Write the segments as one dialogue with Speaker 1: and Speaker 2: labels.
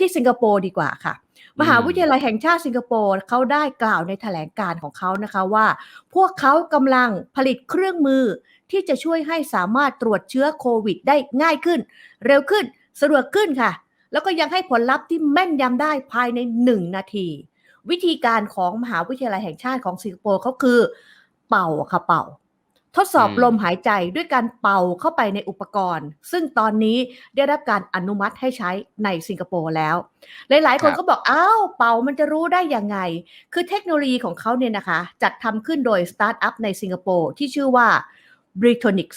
Speaker 1: ที่สิงคโปร์ดีกว่าค่ะ มหาวิทยาลัยแห่งชาติสิงคโปร์เขาได้กล่าวในแถลงการของเขานะคะว่า พวกเขากำลังผลิตเครื่องมือที่จะช่วยให้สามารถตรวจเชื้อโควิดได้ง่ายขึ้น เร็วขึ้นสะดวกขึ้นค่ะ แล้วก็ยังให้ผลลัพธ์ที่แม่นยำได้ภายใน 1 นาที วิธีการของมหาวิทยาลัยแห่งชาติของสิงคโปร์เขาคือ เป่าค่ะเป่า ทดสอบ
Speaker 2: อืม
Speaker 1: ลมหายใจด้วยการเป่าเข้าไปในอุปกรณ์ ซึ่งตอนนี้ได้รับการอนุมัติให้ใช้ในสิงคโปร์แล้ว หลายๆ คนก็บอกอ้าวเป่ามันจะรู้ได้ยังไง คือเทคโนโลยีของเขาเนี่ยนะคะ จัดทำขึ้นโดยสตาร์ทอัพในสิงคโปร์ที่ชื่อว่า b r i t o n i c s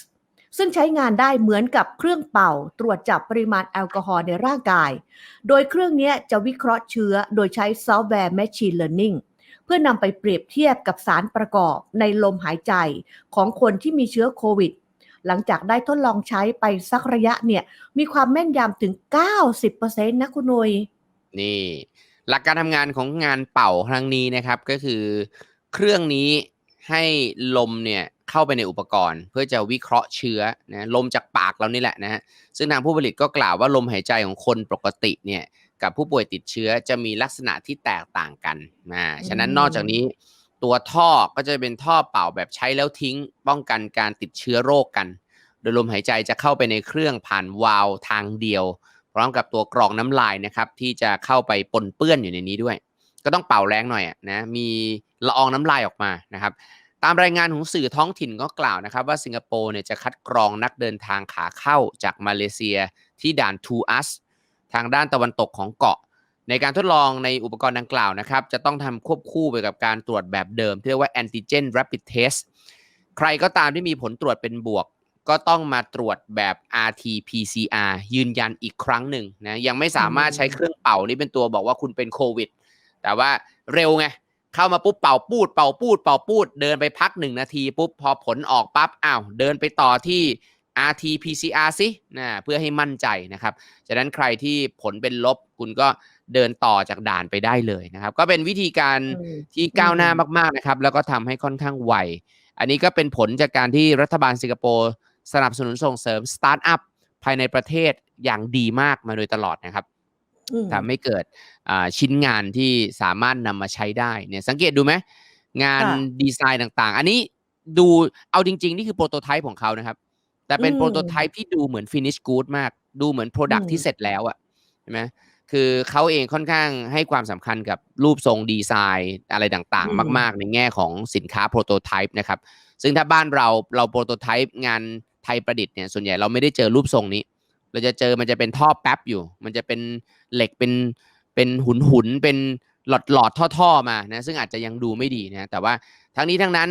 Speaker 1: ซึ่งใช้งานได้เหมือนกับเครื่องเป่าตรวจจับปริมาณแอลกอฮอล์ในร่างกาย โดยเครื่องเนี้ยจะวิเคราะห์เชื้อโดยใช้ซอฟต์แวร์ Machine Learning เพื่อนำไปเปรียบเทียบกับสารประกอบในลมหายใจของคนที่มีเชื้อโควิด หลังจากได้ทดลองใช้ไปสักระยะเนี่ย มีความแม่นยำถึง 90%นะคุณนุย
Speaker 2: นี่ หลักการทำงานของงานเป่าครั้งนี้นะครับก็คือ เครื่องนี้ให้ลมเนี่ยเข้าไปในอุปกรณ์ เพื่อจะวิเคราะห์เชื้อนะลมจากปากเรานี่แหละนะฮะซึ่งทางผู้ผลิตก็กล่าวว่าลมหายใจของคนปกติเนี่ย กับผู้ป่วยติดเชื้อจะมีลักษณะที่แตกต่างกันนะฉะนั้น
Speaker 1: อืม
Speaker 2: นอกจากนี้ ตัวท่อก็จะเป็นท่อเป่าแบบใช้แล้วทิ้ง ป้องกันการติดเชื้อโรคกัน โดยลมหายใจจะเข้าไปในเครื่องผ่านวาล์วทางเดียว พร้อมกับตัวกรองน้ำลายนะครับที่จะเข้าไปปนเปื้อนอยู่ในนี้ด้วย ก็ต้องเป่าแรงหน่อยอะนะมีละอองน้ำลายออกมานะครับตามรายงานของสื่อท้องถิ่นก็กล่าวนะครับ ว่าสิงคโปร์เนี่ยจะคัดกรองนักเดินทางขาเข้าจากมาเลเซียที่ด่านทูอัส ทางด้านตะวันตกของเกาะ ในการทดลองในอุปกรณ์ดังกล่าวนะครับ จะต้องทำควบคู่ไปกับการตรวจแบบเดิม ที่เรียกว่า antigen rapid test ใครก็ตามที่มีผลตรวจเป็นบวก ก็ต้องมาตรวจแบบ RT-PCR ยืนยันอีกครั้งหนึ่งนะยังไม่สามารถใช้เครื่องเป่านี่เป็นตัวบอกว่าคุณเป็นโควิด แต่ว่าเร็วไงเข้ามาปุ๊บเป่าปูด เป่าปูด เป่าปูด เดินไปพักหนึ่งนาทีปุ๊บพอผลออกปั๊บอ้าวเดินไปต่อที่ RT-PCR สินะเพื่อให้มั่นใจนะครับฉะนั้นใครที่ผลเป็นลบคุณก็เดินต่อจากด่านไปได้เลยนะครับ ก็เป็นวิธีการ
Speaker 1: อืม
Speaker 2: ที่ก้าวหน้า
Speaker 1: อืม
Speaker 2: มากๆนะครับ แล้วก็ทำให้ค่อนข้างไวอันนี้ก็เป็นผลจากการที่รัฐบาลสิงคโปร์สนับสนุนส่งเสริมสตาร์ทอัพภายในประเทศอย่างดีมากมาโดยตลอดนะครับ
Speaker 1: อืม
Speaker 2: ทำให้เกิดอ่าชิ้นงานที่สามารถนำมาใช้ได้เนี่ยสังเกตดูไหมงาน
Speaker 1: ค่ะ
Speaker 2: ดีไซน์ต่างๆ อันนี้ดูเอาจริง ๆ นี่คือโปรโตไทป์ของเขานะครับ แต่เป็น
Speaker 1: อืม
Speaker 2: โปรโตไทป์ที่ดูเหมือนฟินิชกู๊ดมาก ดูเหมือนโปรดัก
Speaker 1: อืม
Speaker 2: ที่เสร็จแล้วอะใช่ไหมคือเขาเองค่อนข้างให้ความสำคัญกับรูปทรงดีไซน์อะไรต่างๆ มาก ๆ ในแง่ของสินค้าโปรโตไทป์นะครับ ซึ่งถ้าบ้านเราเราโปรโตไทป์งานไทยประดิษฐ์เนี่ยส่วนใหญ่เราไม่ได้เจอรูปทรงนี้ เราจะเจอมันจะเป็นท่อแป๊บอยู่ มันจะเป็นเหล็กเป็นเป็นหุนหุนๆเป็นหลอดหลอดๆท่อๆมานะซึ่งอาจจะยังดูไม่ดีนะแต่ว่าทั้งนี้ทั้งนั้น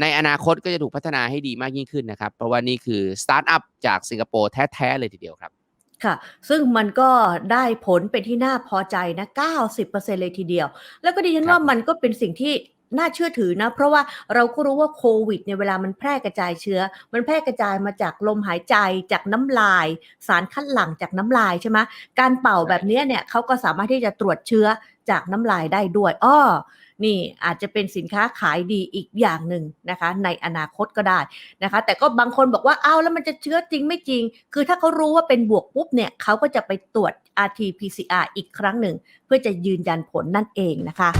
Speaker 2: ในอนาคตก็จะถูกพัฒนาให้ดีมากยิ่งขึ้นนะครับ เพราะว่านี่คือสตาร์ทอัพจากสิงคโปร์แท้ๆเลยทีเดียวครับ
Speaker 1: ค่ะ ซึ่งมันก็ได้ผลเป็นที่น่าพอใจนะ 90%เลยทีเดียว แล้วก็ดิฉัน
Speaker 2: ครับ
Speaker 1: ว่ามันก็เป็นสิ่งที่ น่าเชื่อถือนะ เพราะว่าเราก็รู้ว่าโควิดเนี่ยเวลามันแพร่กระจายเชื้อ มันแพร่กระจายมาจากลมหายใจจากน้ำลาย สารคัดหลั่งจากน้ำลายใช่ไหมการเป่าแบบนี้เนี่ยเขาก็สามารถที่จะตรวจเชื้อจากน้ำลายได้ด้วยอ้อนี่อาจจะเป็นสินค้าขายดีอีกอย่างหนึ่งนะคะ ในอนาคตก็ได้นะคะ แต่ก็บางคนบอกว่าอ้าวแล้วมันจะเชื้อจริงไม่จริง คือถ้าเขารู้ว่าเป็นบวกปุ๊บเนี่ยเขาก็จะไปตรวจ RT-PCR อีกครั้งหนึ่ง เพื่อจะยืนยันผลนั่นเองนะคะ